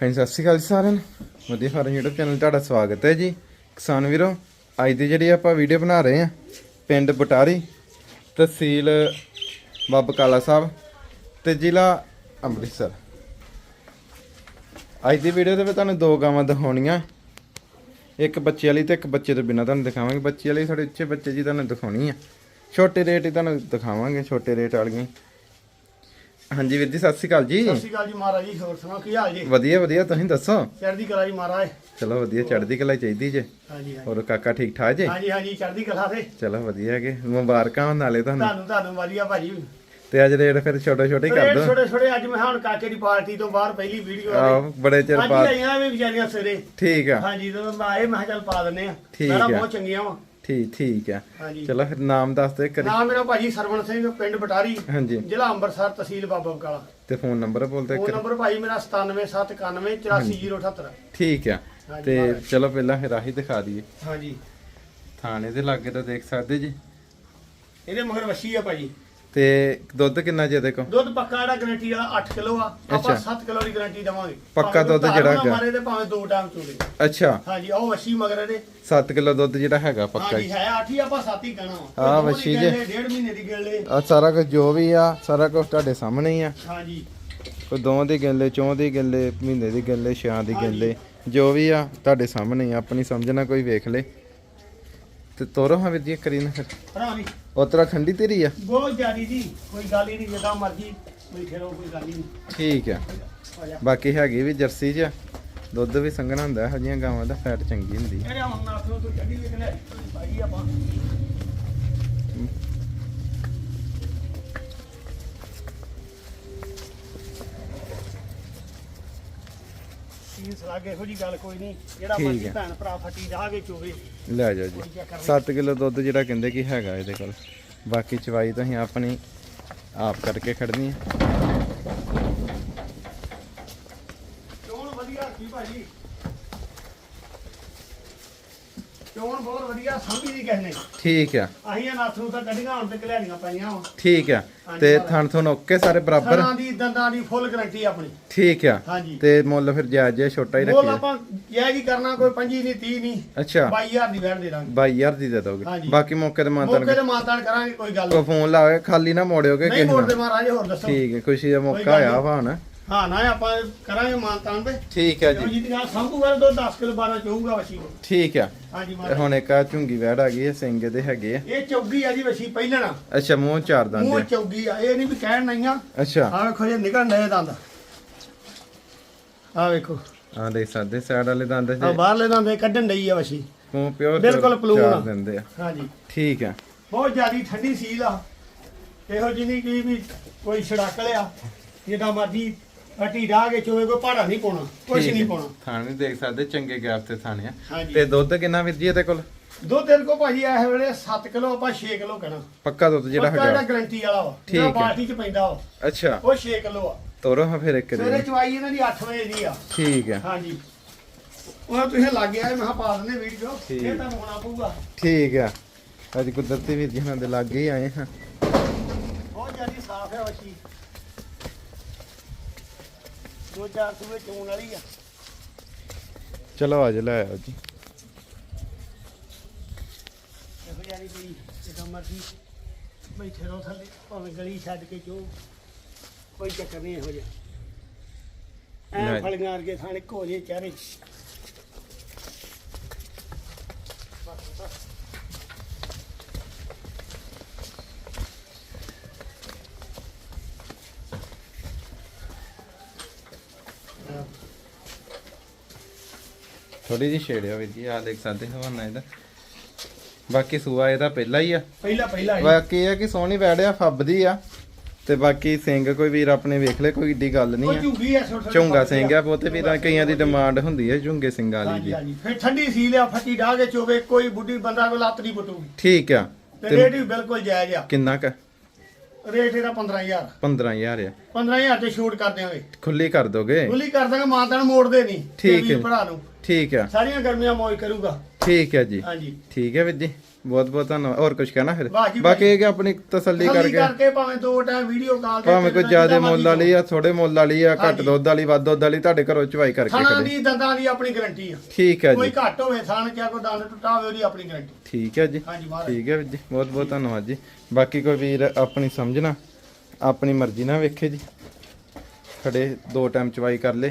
ਹਾਂਜੀ, ਸਤਿ ਸ਼੍ਰੀ ਅਕਾਲ ਜੀ ਸਾਰਿਆਂ ਨੂੰ। ਵਧੀਆ ਫਾਰਮ YouTube ਚੈਨਲ ਤੁਹਾਡਾ ਸਵਾਗਤ ਹੈ ਜੀ। ਕਿਸਾਨ ਵੀਰੋ, ਅੱਜ ਦੀ ਜਿਹੜੀ ਆਪਾਂ ਵੀਡੀਓ ਬਣਾ ਰਹੇ ਹਾਂ, ਪਿੰਡ ਬਟਾਰੀ, ਤਹਿਸੀਲ ਬੱਬ ਕਾਲਾ ਸਾਹਿਬ ਤੇ ਜ਼ਿਲ੍ਹਾ ਅੰਮ੍ਰਿਤਸਰ। ਅੱਜ ਦੀ ਵੀਡੀਓ ਦੇ ਵਿੱਚ ਤੁਹਾਨੂੰ ਦੋ ਗਾਵਾਂ ਦਿਖਾਉਣੀਆਂ। ਇੱਕ ਬੱਚੇ ਵਾਲੀ ਤੇ ਇੱਕ ਬੱਚੇ ਤੋਂ ਬਿਨਾਂ ਤੁਹਾਨੂੰ ਦਿਖਾਵਾਂਗੇ। ਬੱਚੇ ਵਾਲੀ ਸਾਡੇ ਉੱਚੇ ਬੱਚੇ ਜੀ ਤੁਹਾਨੂੰ ਦਿਖਾਉਣੀ ਆ। ਛੋਟੇ ਰੇਟ ਹੀ ਤੁਹਾਨੂੰ ਦਿਖਾਵਾਂਗੇ, ਛੋਟੇ ਰੇਟ ਵਾਲੀਆਂ। ਹਾਂਜੀ ਵੀਰ ਜੀ ਸਤਿ ਸ਼੍ਰੀ ਅਕਾਲ ਜੀ। ਸਤਿ ਸ਼੍ਰੀ ਅਕਾਲ ਜੀ ਮਹਾਰਾਜ ਜੀ ਹੋਰ ਸੁਣਾਓ ਕੀ ਹਾਲ ਜੀ? ਵਧੀਆ ਵਧੀਆ ਤੁਸੀਂ ਦੱਸੋ? ਚੜ੍ਹਦੀ ਕਲਾ ਜੀ ਮਹਾਰਾਜ। ਚਲੋ ਵਧੀਆ ਚੜ੍ਹਦੀ ਕਲਾ ਚਾਹੀਦੀ ਜੇ। ਹਾਂਜੀ ਹਾਂਜੀ। ਹੋਰ ਕਾਕਾ ਠੀਕ ਠਾਕ ਜੇ? ਹਾਂਜੀ ਹਾਂਜੀ ਚੜ੍ਹਦੀ ਕਲਾ ਤੇ। ਚਲੋ ਵਧੀਆ ਹੈਗੇ ਮੁਬਾਰਕਾਂ ਹੋਣ ਨਾਲੇ ਤੁਹਾਨੂੰ। ਤੁਹਾਨੂੰ ਤੁਹਾਨੂੰ ਵਧੀਆ ਭਾਜੀ। ਤੇ ਅੱਜ ਰੇਟ ਫਿਰ ਛੋਟੇ ਛੋਟੇ ਕਰ ਦੋ। ਛੋਟੇ ਛੋਟੇ ਅੱਜ ਮੈਂ ਹੁਣ ਕਾਕੇ ਦੀ ਪਾਰਟੀ ਤੋਂ ਬਾਹਰ ਪਹਿਲੀ ਵੀਡੀਓ ਆ ਬੜੇ ਚਿਰ ਅੱਜ ਬਾਅਦ। ਆਈਆਂ ਵੀ ਵਿਚਾਰੀਆਂ ਸਵੇਰੇ। ਠੀਕ ਆ। ਹਾਂਜੀ ਜਦੋਂ ਮੈਂ ਆਏ ਮੈਂ ਚੱਲ ਪਾ ਦਿੰਨੇ ਆ। ਆ। ਬਹੁਤ ਚੰਗੀਆਂ ਵਾ। ਠੀਕ ਠੀਕ ਆ। ਹਾਂਜੀ। ਚਲੋ ਫਿਰ ਨਾਮ ਦੱਸ ਦੇ ਕਰੀ ਨਾਮ ਮੇਰਾ ਭਾਜੀ ਸਰਵਣ ਸਿੰਘ ਪਿੰਡ ਬਟਾਰੀ ਹਾਂਜੀ। ਜ਼ਿਲ੍ਹਾ ਅੰਮ੍ਰਿਤਸਰ ਤਹਿਸੀਲ ਬਾਬਾ ਬਕਾਲਾ। ਤੇ ਫੋਨ ਨੰਬਰ ਬੋਲ ਦੇ ਫੋਨ ਕਰੀ ਨੰਬਰ ਭਾਜੀ ਮੇਰਾ 9779844078 ਠੀਕ ਆ। ਹਾਂਜੀ, ਤੇ ਮਹਾਰਾਜ। ਚਲੋ ਪਹਿਲਾਂ ਫਿਰ ਆਹੀ ਦਿਖਾ ਦਈਏ। ਹਾਂਜੀ। ਥਾਣੇ ਦੇ ਲਾਗੇ ਤਾਂ ਦੇਖ ਸਕਦੇ ਜੀ। ਇਹਦੇ ਮਗਰ ਵਸ਼ੀ ਆ ਭਾਜੀ। ਤੇ ਦੁੱਧ ਕਿੰਨਾ ਜੇ ਦੇਖੋ? ਦੁੱਧ ਪੱਕਾ ਜਿਹੜਾ ਗਰੰਟੀ ਵਾਲਾ 8 ਕਿਲੋ ਆ। ਆਪਾਂ ਅੱਛਾ। 7 ਕਿਲੋ ਦੀ ਗਰੰਟੀ ਦਵਾਂਗੇ। ਪੱਕਾ ਦੁੱਧ ਜਿਹੜਾ ਹੈਗਾ। ਮਾਰੇ ਤੇ ਭਾਵੇਂ ਦੋ ਟਾਈਮ ਚੋਲੇ। ਅੱਛਾ। ਹਾਂਜੀ ਉਹ ਵੱਛੀ ਮਗਰ ਇਹਦੇ। 7 ਕਿਲੋ ਦੁੱਧ ਜਿਹੜਾ ਹੈਗਾ ਪੱਕਾ ਹਾਂਜੀ ਹੀ ਹੈ 8 ਹੀ ਆਪਾਂ 7 ਹੀ ਕਹਿਣਾ ਵਾ। ਆਹ ਦੋ ਦੀ ਵੱਛੀ ਗੱਲ ਜੇ। ਏ, ਡੇਢ ਮਹੀਨੇ ਦੀ ਗੱਲ ਏ ਆ ਸਾਰਾ ਕੁਝ ਜੋ ਵੀ ਆ ਸਾਰਾ ਕੁਝ ਤੁਹਾਡੇ ਸਾਹਮਣੇ ਹੀ ਆ। ਹਾਂਜੀ। ਕੋਈ ਦੋ ਦੀ ਗੱਲੇ ਚੌਂ ਦੀ ਗੱਲੇ ਮਹੀਨੇ ਦੀ ਗੱਲੇ ਛਾਂ ਦੀ ਗੱਲੇ ਜੋ ਵੀ ਆ ਤੁਹਾਡੇ ਸਾਹਮਣੇ ਆ, ਆਪਣੀ ਸਮਝ ਨਾਲ ਕੋਈ ਵੇਖ ਲੇ। ਤੇ ਤੋਰੋ ਹਾਂ ਵੀਰ ਜੀ ਕਰੀ ਨਾ ਫਿਰ। ਭਰਾ ਵੀ। ਉਤਰਾ ਠੰਡੀ ਤੇਰੀ ਆ? ਬਹੁਤ ਜ਼ਿਆਦੀ ਜੀ ਕੋਈ ਗੱਲ ਹੀ ਨਹੀਂ ਜਿੱਦਾਂ ਮਰਜ਼ੀ ਕੋਈ ਖੇਰੋ ਕੋਈ ਗੱਲ ਹੀ ਨਹੀਂ। ਠੀਕ ਆ। ਆ ਜਾ। ਬਾਕੀ ਹੈਗੀ ਵੀ ਜਰਸੀ ਚ ਆ। ਦੁੱਧ ਵੀ ਸੰਘਣਾ ਹੁੰਦਾ ਇਹੋ ਜਿਹੀਆਂ ਗਾਵਾਂ ਦਾ ਫੈਟ ਚੰਗੀ ਹੁੰਦੀ। ਆ। ਇਹਦੇ ਹੁਣ ਨਾਥ ਤੂੰ ਚੱਡੀ ਵੇਖ ਲੈ। ਭਾਈ ਆਪਾਂ। ਕੀ ਸਲਾਹ ਇਹੋ ਜੀ ਗੱਲ ਕੋਈ ਨਹੀਂ। ਜਿਹੜਾ ਠੀਕ ਮਰਜ਼ੀ ਹੈ। ਭੈਣ ਭਰਾ ਫੱਟੀ ਜਾਗੇ ਚੋਵੇ। ਲੈ ਜਾਓ ਜੀ। ਕੋਈ ਚੱਕਰ ਨਹੀਂ। 7 ਕਿਲੋ ਦੁੱਧ ਜਿਹੜਾ ਕਹਿੰਦੇ ਕਿ ਹੈਗਾ ਇਹਦੇ ਕੋਲ। ਬਾਕੀ ਚਵਾਈ ਤਾਂ ਅਸੀਂ ਆਪਣੀ ਆਪ ਕਰਕੇ ਖੜਨੀ ਆ ਚੋਣ ਵਧੀਆ ਸੀ ਭਾਜੀ। ਚੋਣ ਬਹੁਤ ਵਧੀਆ ਸਮਝੀ ਨਹੀਂ ਕਿਸੇ ਨੇ ਠੀਕ ਆ। ਅਸੀਂ ਇਹ ਨਾਥ ਨੂੰ ਤਾਂ ਕੱਢੀਆਂ ਹੁਣ ਤੇ ਕਲਿਆਣੀਆਂ ਪਈਆਂ ਵਾ ਠੀਕ ਆ। ਤੇ। ਥਣ ਥਣ ਓਕੇ ਸਾਰੇ ਬਰਾਬਰ? ਥਣਾ ਦੀ ਦੰਦਾਂ ਦੀ ਫੁੱਲ ਗਰੰਟੀ ਆਪਣੀ। ਠੀਕ ਆ। ਹਾਂਜੀ। ਤੇ ਮੁੱਲ ਫਿਰ ਜਾਇਜ਼ ਜਿਹਾ ਛੋਟਾ ਹੀ ਆਪਾਂ ਇਹ ਕੀ ਕਰਨਾ ਕੋਈ 25 ਨਹੀਂ 30 ਨਹੀਂ ਅੱਛਾ। 22000 ਦੀ ਦੇ ਦਾਂਗੇ। 22000 ਦੀ ਦੇ ਦੋਗੇ। ਹਾਂਜੀ। ਬਾਕੀ ਮੌਕੇ ਤੇ ਮਾਤਨ ਮੌਕੇ ਤੇ ਮਾਤਾਨ ਕਰਾਂਗੇ ਕੋਈ ਗੱਲ ਕੋ ਫੋਨ ਲਾਵੇ ਖਾਲੀ ਨਾ ਮੋੜਿਓਗੇ ਨਹੀਂ ਕਿਸੇ ਨਾਲ ਮਹਾਰਾਜ ਹੋਰ ਦੱਸੋ। ਠੀਕ ਹੈ ਖੁਸ਼ੀ ਦਾ ਮੌਕਾ ਗੱਲ ਆਇਆ ਨਹੀਂ। ਹਾਂ ਨਾ ਆਪਾਂ ਕਰਾਂਗੇ ਮਾਤਾਨ ਤੇ। ਠੀਕ ਹੈ ਜੋ। ਜੀ ਜੀ ਦੀ ਸੰਭੂਗਾ ਦੋ 10 ਕਿਲੋ 12 ਚੋਊਗਾ ਵਸ਼ੀ ਕੋ ਠੀਕ ਆ ਹਾਂਜੀ ਤੇ ਮਹਾਰਾਜ ਹੁਣ ਇੱਕ ਆ ਝੁੰਗੀ ਵੈੜ ਆ ਗਈ ਹੈ ਸਿੰਘ ਦੇ ਹੈਗੇ ਆ। ਇਹ ਚੌਗੀ ਆ ਜੀ ਵਸ਼ੀ ਪਹਿਲਣਾ ਅੱਛਾ ਮੂੰਹ ਚਾਰ ਦੰਦ ਮੂੰਹ ਆ। ਚੌਗੀ ਆ ਇਹ ਨਹੀਂ ਵੀ ਕਹਿਣ ਨਹੀਂ ਆ। ਅੱਛਾ। ਆ ਵੇਖੋ ਜੇ ਨਿਕਲ ਨਏ ਦੰਦ। ਆ ਵੇਖੋ। ਆ ਦੇਖ ਸਕਦੇ ਸਾਈਡ ਵਾਲੇ ਦੰਦ ਆ ਜੇ ਬਾਹਰਲੇ ਦੰਦ ਇਹ ਕੱਢਣ ਡਈ ਆ ਵਸ਼ੀ। ਮੂੰਹ ਪਿਓਰ ਬਿਲਕੁਲ ਪਲੂਣ ਆ। ਦਿੰਦੇ ਆ। ਹਾਂਜੀ। ਠੀਕ ਆ ਬਹੁਤ ਜ਼ਿਆਦੀ ਠੰਡੀ ਸੀਲ ਆ। ਇਹੋ ਜਿਹੀ ਨਹੀਂ ਕੀ ਵੀ ਕੋਈ ਛੜਕ ਲਿਆ ਜਿੱਦਾਂ ਮਰਜ਼ੀ ਅਟੀ ਢਾ ਕੇ ਚੋਵੇ ਕੋਈ ਪਹਾੜਾ ਨਹੀਂ ਪਾਉਣਾ ਕੁਛ ਠੀਕ ਨਹੀਂ ਹੈ। ਪਾਉਣਾ। ਥਾਣ ਵੀ ਦੇਖ ਸਕਦੇ ਚੰਗੇ ਗੈਪ ਤੇ ਥਾਣੇ ਆ। ਹਾਂਜੀ। ਤੇ ਦੁੱਧ ਕਿੰਨਾ ਵੀਰ ਜੀ ਇਹਦੇ ਕੋਲ? ਦੋ ਦਿਨ ਕੋ ਭਾਜੀ ਇਹ ਵੇਲੇ 7 ਕਿਲੋ ਆਪਾਂ 6 ਕਿਲੋ ਕਹਿਣਾ। ਪੱਕਾ ਦੁੱਧ ਜਿਹੜਾ ਪੱਕਾ ਜਿਹੜਾ ਹੈਗਾ ਗਰੰਟੀ ਵਾਲਾ ਵਾ ਠੀਕ ਜਿਹੜਾ ਹੈ। ਬਾਲਟੀ ਚ ਪੈਂਦਾ ਵਾ। ਅੱਛਾ। ਉਹ 6 ਕਿਲੋ ਆ। ਤੋਰੋ ਹਾਂ ਫਿਰ ਇੱਕ ਸਵੇਰੇ ਦੇ ਚਵਾਈ ਇਹਨਾਂ ਦੀ 8 ਵਜੇ ਦੀ ਆ। ਠੀਕ ਆ ਹਾਂਜੀ। ਉਹ ਤੁਸੀਂ ਲੱਗ ਗਿਆ ਮੈਂ ਕਿਹਾ ਪਾ ਦਿੰਦੇ ਵੀਡੀਓ ਠੀਕ। ਇਹ ਤਾਂ ਹੋਣਾ ਪਊਗਾ। ਠੀਕ ਆ। ਅੱਜ ਕੁਦਰਤੀ ਵੀਰ ਜੀ ਦੇ ਲਾਗੇ ਹੀ ਆਏ ਹਾਂ। ਬਹੁਤ ਜ਼ਿਆਦੀ ਸਾਫ਼ ਹੈ ਵਸ਼ੀ ਦੋ ਚਾਰ ਸੂਏ ਚੋਣ ਵਾਲੀ ਆ। ਚਲੋ ਅੱਜ ਲੈ ਆਓ ਜੀ। ਕੋਈ ਜਿੱਦਾਂ ਮਰਜ਼ੀ ਬੈਠੇ ਰਹੋ ਥੱਲੇ ਭਾਵੇਂ ਗਲੀ ਛੱਡ ਕੇ ਚੋ ਕੋਈ ਚੱਕਰ ਨਹੀਂ ਇਹੋ ਜਿਹਾ। ਐ ਫਲੀਆਂ ਵਰਗੇ ਥਾਣ ਇੱਕੋ ਜਿਹੇ ਥੋੜੀ ਜਿਹੀ ਛੇੜਿਆ ਵੀਰ ਜੀ ਆ ਦੇਖ ਸਕਦੇ ਹਵਾਨਾ ਇਹਦਾ। ਬਾਕੀ ਸੂਆ ਇਹਦਾ ਪਹਿਲਾ ਹੀ ਆ। ਪਹਿਲਾ ਪਹਿਲਾ ਹੀ ਬਾਕੀ ਇਹ ਆ ਕਿ ਸੋਹਣੀ ਵੈੜਿਆ ਫੱਬਦੀ ਆ। ਤੇ ਬਾਕੀ ਸਿੰਘ ਕੋਈ ਵੀਰ ਆਪਣੇ ਵੇਖ ਲੈ ਕੋਈ ਏਡੀ ਗੱਲ ਉਹ ਨਹੀਂ ਆ। ਝੁੰਗੀ ਆ ਛੋਟੇ ਝੁੰਗਾ ਸਿੰਘ ਆ। ਬਹੁਤੇ ਵੀਰਾਂ ਕਈਆਂ ਦੀ ਡਿਮਾਂਡ ਹੁੰਦੀ ਹੈ ਝੁੰਗੇ ਸਿੰਘ ਵਾਲੀ ਹਾਂਜੀ ਦੀ। ਹਾਂਜੀ। ਫਿਰ ਠੰਡੀ ਸੀ ਲਿਆ ਫੱਟੀ ਢਾ ਕੇ ਚੋਵੇ ਕੋਈ ਬੁੱਢੀ ਬੰਦਾ ਕੋ ਲੱਤ ਨਹੀਂ ਪਟੂਗੀ। ਠੀਕ ਆ। ਤੇ ਤੇ ਰੇਟ ਵੀ ਬਿਲਕੁਲ ਜਾਇਜ਼ ਆ। ਕਿੰਨਾ ਕ? ਰੇਟ ਇਹਦਾ 15000 15000 ਆ। 15000 ਤੇ ਛੋਟ ਕਰ ਦਿਆਂਗੇ। ਖੁੱਲੀ ਕਰ ਦੋਗੇ? ਗੁੱਲੀ ਕਰ ਦਾਂਗੇ ਮਾਤਾ ਨੂੰ ਮੋੜਦੇ ਨਹੀਂ। ਠੀਕ ਤੇ ਵੀਰ ਹੈ। ਭਰਾ ਨੂੰ। ਠੀਕ ਆ। ਸਾਰੀਆਂ ਗਰਮੀਆਂ ਮੌਜ ਕਰੂਗਾ। ਠੀਕ ਹੈ ਜੀ। ਹਾਂਜੀ। ਠੀਕ ਹੈ ਵੀਰ ਜੀ। ਬਹੁਤ ਬਹੁਤ ਧੰਨਵਾਦ। ਹੋਰ ਕੁਝ ਕਹਿਣਾ ਫਿਰ? ਬਾਕੀ ਇਹ ਕਿ ਆਪਣੀ ਤਸੱਲੀ ਕਰਕੇ ਕਰਕੇ ਭਾਵੇਂ ਦੋ ਟਾਈਮ ਵੀਡੀਓ ਕਾਲ ਤੇ ਭਾਵੇਂ ਕੋਈ ਜ਼ਿਆਦਾ ਮੁੱਲ ਵਾਲੀ ਆ ਥੋੜੇ ਮੁੱਲ ਵਾਲੀ ਆ ਘੱਟ ਹਾਂਜੀ। ਦੁੱਧ ਵਾਲੀ ਵੱਧ ਦੁੱਧ ਵਾਲੀ ਤੁਹਾਡੇ ਘਰੋਂ ਚਵਾਈ ਕਰਕੇ ਖੜੇ ਦੀ ਦੰਦਾਂ ਦੀ ਆਪਣੀ ਗਾਰੰਟੀ ਆ। ਠੀਕ ਹੈ ਕੋਈ ਜੀ ਘੱਟ ਹੋਵੇ ਥਾਣ ਕਿਆ ਕੋਈ ਦੰਦ ਟੁੱਟਾ ਹੋਵੇ ਉਹਦੀ ਆਪਣੀ ਗਾਰੰਟੀ ਠੀਕ ਹੈ ਜੀ। ਹਾਂਜੀ ਮਹਾਰਾਜ। ਠੀਕ ਹੈ ਵੀਰ ਜੀ। ਬਹੁਤ ਬਹੁਤ ਧੰਨਵਾਦ ਜੀ। ਬਾਕੀ ਕੋਈ ਵੀਰ ਆਪਣੀ ਸਮਝਣਾ ਆਪਣੀ ਮਰਜ਼ੀ ਨਾਲ ਵੇਖੇ ਜੀ। ਖੜੇ ਦੋ ਟਾਈਮ ਚਵਾਈ ਕਰ ਲੇ।